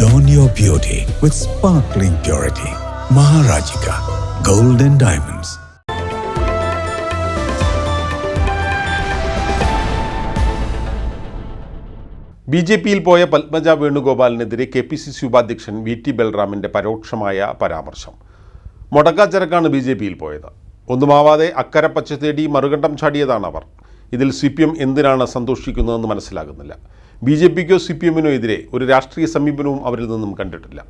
Adorn your beauty with sparkling purity. Maharajika Golden Diamonds. B J പിയിൽ പോയ പത്മജ വേണുഗോപാലിനെതിരെ K P C C ഉപാധ്യക്ഷൻ V T ബൽറാമിന്റെ പരോക്ഷമായ പരാമർശം മുടക്കാച്ചരക്കാണ് ബി ജെ പിയിൽ പോയത് ഒന്നുമാവാതെ അക്കര പച്ച തേടി മറുകണ്ഠം ചാടിയതാണ് അവർ ഇതിൽ സി പി എം എന്തിനാണ് സന്തോഷിക്കുന്നതെന്ന് മനസ്സിലാകുന്നില്ല ബി ജെ പിക്കോ സി പി എമ്മിനോ എതിരെ ഒരു രാഷ്ട്രീയ സമീപനവും അവരിൽ നിന്നും കണ്ടിട്ടില്ല.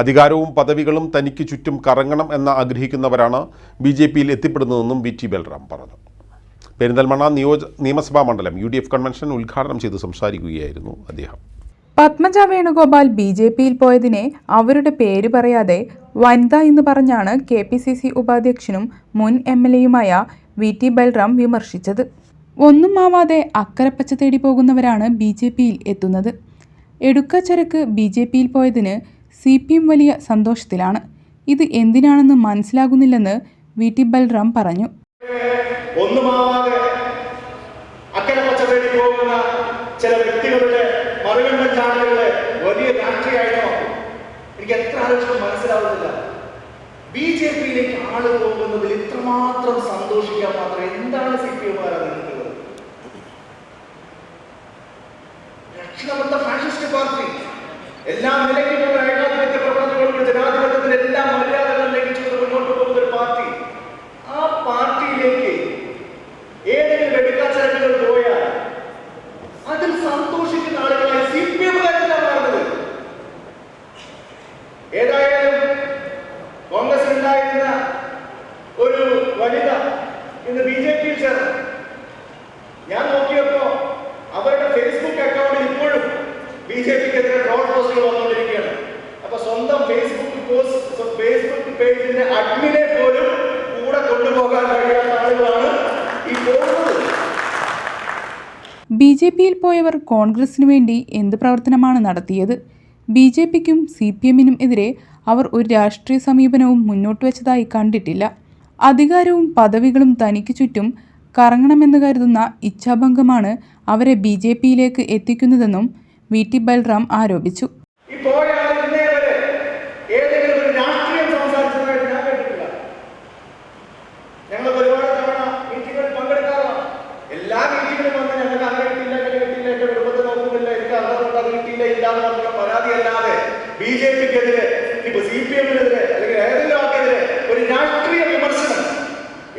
അധികാരവും പദവികളും തനിക്ക് ചുറ്റും കറങ്ങണം എന്ന് ആഗ്രഹിക്കുന്നവരാണ് ബി ജെ പിയിൽ എത്തിപ്പെടുന്നതെന്നും വി ടി ബൽറാം പറഞ്ഞു. പെരിന്തൽമണ്ണ നിയോജ നിയമസഭാ മണ്ഡലം യു ഡി എഫ് കൺവെൻഷൻ ഉദ്ഘാടനം ചെയ്ത് സംസാരിക്കുകയായിരുന്നു അദ്ദേഹം. പത്മജ വേണുഗോപാൽ ബി ജെ പിയിൽ പോയതിനെ അവരുടെ പേര് പറയാതെ വനിത എന്ന് പറഞ്ഞാണ് കെ പി സി സി ഉപാധ്യക്ഷനും മുൻ എം എൽ എയുമായ വി ടി ബൽറാം വിമർശിച്ചത്. ഒന്നും ആവാതെ അക്കരപ്പച്ച തേടി പോകുന്നവരാണ് ബി ജെ പിയിൽ എത്തുന്നത്. എടുക്കച്ചരക്ക് ബി ജെ പിയിൽ പോയതിന് സി പി എം വലിയ സന്തോഷത്തിലാണ്. ഇത് എന്തിനാണെന്ന് മനസ്സിലാകുന്നില്ലെന്ന് വി ടി ബൽറാം പറഞ്ഞു. തേടി പോകുന്ന ചില വ്യക്തികളുടെ മറുകണ്ഠം ചാനലുകളെ വലിയ രാഷ്ട്രീയമായിട്ടോ എനിക്ക് എത്ര ആലോചിച്ചും മനസ്സിലാവുന്നില്ല. ബി ജെ പിയിലേക്ക് ആൾ പോകുന്നതിൽ ഇത്രമാത്രം സന്തോഷിക്കാൻ മാത്രം എന്താണ് സി പി എമാരാ രക്ഷണബദ്ധ ഫാഷിസ്റ്റ് പാർട്ടി. എല്ലാ നിലയ്ക്കുമുള്ള ഏകാധിപത്യ പ്രവർത്തനങ്ങളും ജനാധിപത്യത്തിന്റെ എല്ലാ മര്യാദകളും ലംഘിച്ചുകൊണ്ട് മുന്നോട്ട് പോകുന്ന ഒരു പാർട്ടി. ആ പാർട്ടിയിലേക്ക് ഏതെങ്കിലും വെടിക്കാച്ചരക്കുകൾ പോയാൽ അതിൽ സന്തോഷിക്കുന്ന ആളുകളായി സി പി എമ്മുകാരനാണ് മാറുന്നത് ഏതായാലും കോൺഗ്രസ് ഉണ്ടായിരുന്ന ഒരു വനിത ഇന്ന് ബി ജെ പിയിൽ ചേർന്നു. ഞാൻ നോക്കിയപ്പോ അവരുടെ ബി ജെ പിക്കെതിരെ ട്രോൾ പോസ്റ്റുകൾ വന്നുകൊണ്ടിരിക്കുകയാണ്. അപ്പൊ സ്വന്തം ഫേസ്ബുക്ക് പോസ്റ്റ് ഫേസ്ബുക്ക് പേജിന്റെ അഡ്മിനെ പോലും കൂടെ കൊണ്ടുപോകാൻ കഴിയാത്ത ആളുകളാണ് ഈ പോകുന്നത്. ബി ജെ പിയിൽ പോയവർ കോൺഗ്രസിനു വേണ്ടി എന്ത് പ്രവർത്തനമാണ് നടത്തിയത്? ബി ജെ പിക്കും സി പി എമ്മിനും എതിരെ അവർ ഒരു രാഷ്ട്രീയ സമീപനവും മുന്നോട്ട് വെച്ചതായി കണ്ടിട്ടില്ല. അധികാരവും പദവികളും തനിക്ക് ചുറ്റും കറങ്ങണമെന്ന് കരുതുന്ന ഇച്ഛാഭംഗമാണ് അവരെ ബി ജെ പിയിലേക്ക് എത്തിക്കുന്നതെന്നും വി ടി ബൽറാം ആരോപിച്ചു. ഞങ്ങൾ അല്ലെങ്കിൽ ഒരു വിമർശനം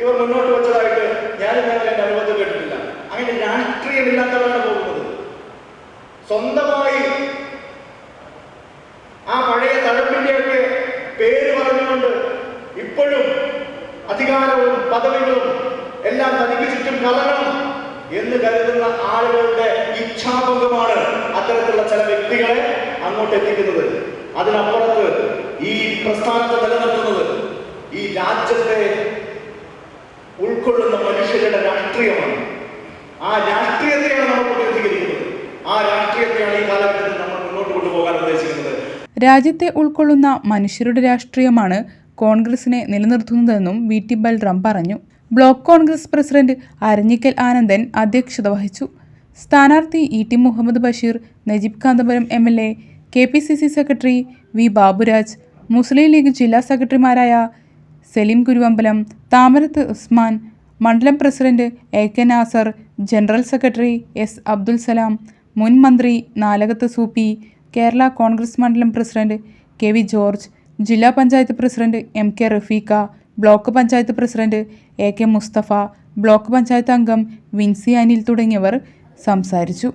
ഇവർ മുന്നോട്ട് വെച്ചതായിട്ട് ഞാൻ ഇന്നലെ എന്റെ അനുഭവത്തിൽ കേട്ടിട്ടില്ല. അങ്ങനെ രാഷ്ട്രീയമില്ലാത്തവരാണ് പോകുന്നത് സ്വന്തമായി ആ പഴയ തഴമ്പിന്റെയൊക്കെ പേര് പറഞ്ഞുകൊണ്ട് ഇപ്പോഴും അധികാരവും പദവികളും എല്ലാം തനിക്ക് ചുറ്റും കലകണം എന്ന് കരുതുന്ന ആളുകളുടെ ഇച്ഛാഭംഗമാണ് അത്തരത്തിലുള്ള ചില വ്യക്തികളെ അങ്ങോട്ട് എത്തിക്കുന്നത്. അതിനപ്പുറത്ത് ഈ പ്രസ്ഥാനത്തെ നിലനിർത്തുന്നത് ഈ രാജ്യത്തെ ഉൾക്കൊള്ളുന്ന മനുഷ്യരുടെ രാഷ്ട്രീയമാണ്. ആ രാഷ്ട്രീയത്തെയാണ് നമ്മൾ പ്രതികരിക്കുന്നത് ആ രാജ്യത്തെ ഉൾക്കൊള്ളുന്ന മനുഷ്യരുടെ രാഷ്ട്രീയമാണ് കോൺഗ്രസിനെ നിലനിർത്തുന്നതെന്നും വി ടി ബൽറാം പറഞ്ഞു. Block Congress president Aranjikkal Anandan അധ്യക്ഷത വഹിച്ചു. സ്ഥാനാർത്ഥി E T Muhammad Basheer Najeeb Kanthapuram M L A K P C C secretary V Baburaj Muslim League ജില്ലാ സെക്രട്ടറിമാരായ സലീം കുരുവമ്പലം താമരത്ത് ഉസ്മാൻ മണ്ഡലം president A K Nasar general secretary S Abdul Salam മുൻ മന്ത്രി നാലകത്ത് സൂപ്പി കേരള കോൺഗ്രസ് മണ്ഡലം president K V George ജില്ലാ panchayat president M K Rafeekha block panchayat president A K Mustafa block panchayat അംഗം വിൻസി അനിൽ തുടങ്ങിയവർ സംസാരിച്ചു.